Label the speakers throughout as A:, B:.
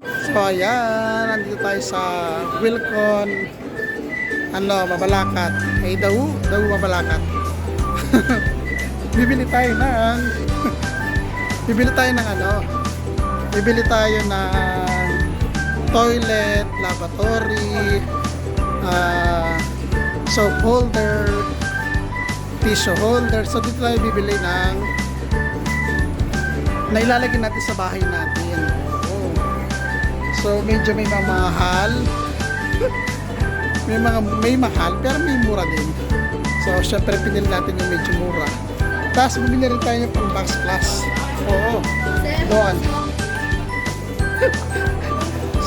A: So ayan, nandito tayo sa Wilcon ano, Mabalakat. Ay, daw, daw Mabalakat. bibili tayo ng bibili tayo ng ano, bibili tayo ng toilet, lavatory, ah, soap holder, tissue holder. So dito tayo bibili ng na ilalagay natin sa bahay natin. So medyo may mamahal. may mga may mahal pero may mura din. So syempre pinili natin yung medyo mura. Tapos bumili rin tayo ng pang box plus. Oo. Doon.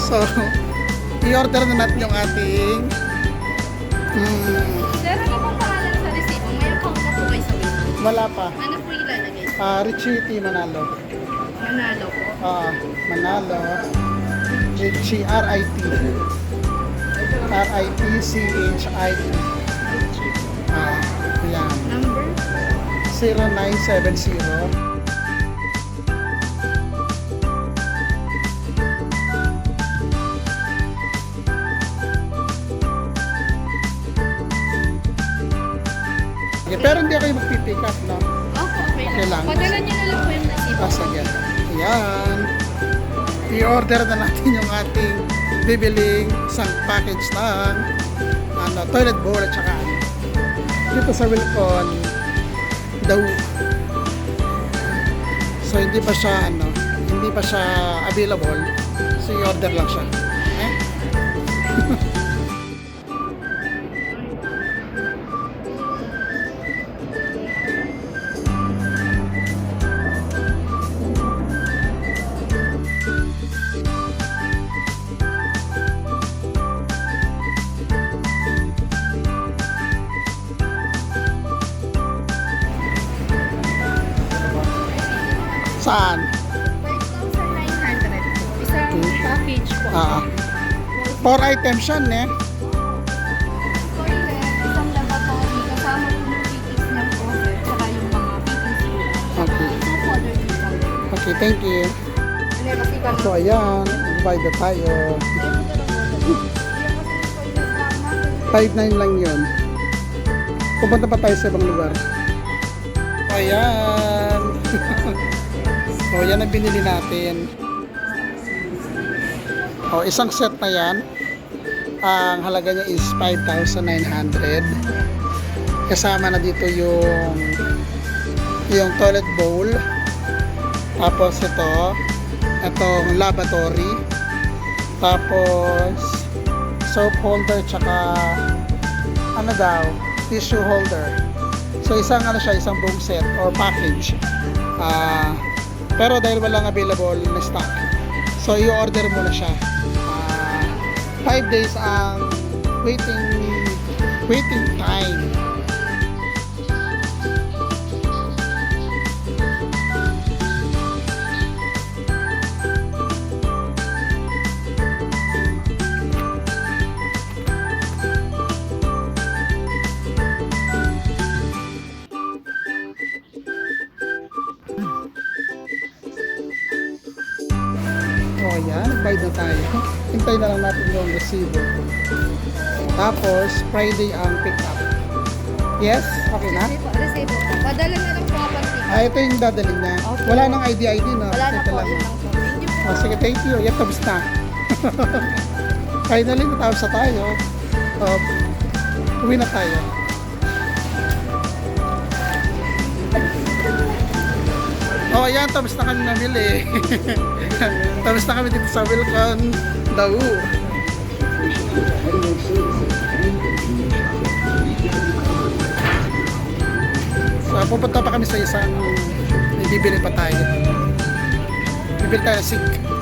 A: So, i-order na natin yung ating mm,
B: Sir, ano pong pangalan sa resibo? May account na po kayo sa Wix.
A: wala pa.
B: Ano po ilalagay?
A: Ah, Richie T. Manalo.
B: Manalo po.
A: Ah, Manalo. Richie R-I-T. R-I-T-C-H-I-T. Ah, yan.
B: Number?
A: 0970 Okay, pero hindi kayo magpipick up, no?
B: Okay
A: Okay lang.
B: Padala niyo na lang po yung resibo.
A: Ah, sige. Ayan. I-order na natin yung ating bibiling isang package ng ano, toilet bowl at saka ano. Dito sa Wilcon, daw. So, hindi pa siya, ano, hindi pa siya available. So, i-order lang siya. Eh? Saan?
B: 5,900. Isang
A: Okay.
B: package po.
A: Ah. Four items yan, eh.
B: Toilet, isang lavatory, kasama po yung fittings ng closet, saka yung mga fittings po.
A: Okay.
B: two color dito.
A: Okay, thank you.
B: Ano yung kasi kami?
A: So, ayan. Divide na tayo. 5.9 lang yun. Pupunta pa tayo sa ibang lugar. Ayan. so, yan ang binili natin. O, isang set na yan. Ang halaga niya is 5,900. Kasama na dito yung yung toilet bowl. Tapos ito, itong lavatory. Tapos soap holder tsaka ano daw, tissue holder. So isang ano siya, isang buong set or package. Ah, pero dahil walang available na stock, so i-order mo na siya. 5 days ang waiting waiting time. O oh, yan, nag-buy na tayo. Hintay na lang natin yung resibo. Tapos, Friday ang pick up. Yes? Okay na?
B: Resibo, resibo. Padala na lang po kapag pick.
A: Ah, ito yung dadalhin niya.
B: Okay.
A: Wala nang ID-ID, no?
B: Wala na
A: Ito
B: po,
A: lang.
B: yun lang po. Thank you po.
A: Oh, sige, thank you. Yan, tapos na. Finally, natapos na tayo. Um, uwi na tayo. Oh, ayan, tapos na kami namili. tapos na kami dito sa Wilcon, Daw. So, pupunta pa kami sa isang bibili pa tayo. Bibili tayo sink.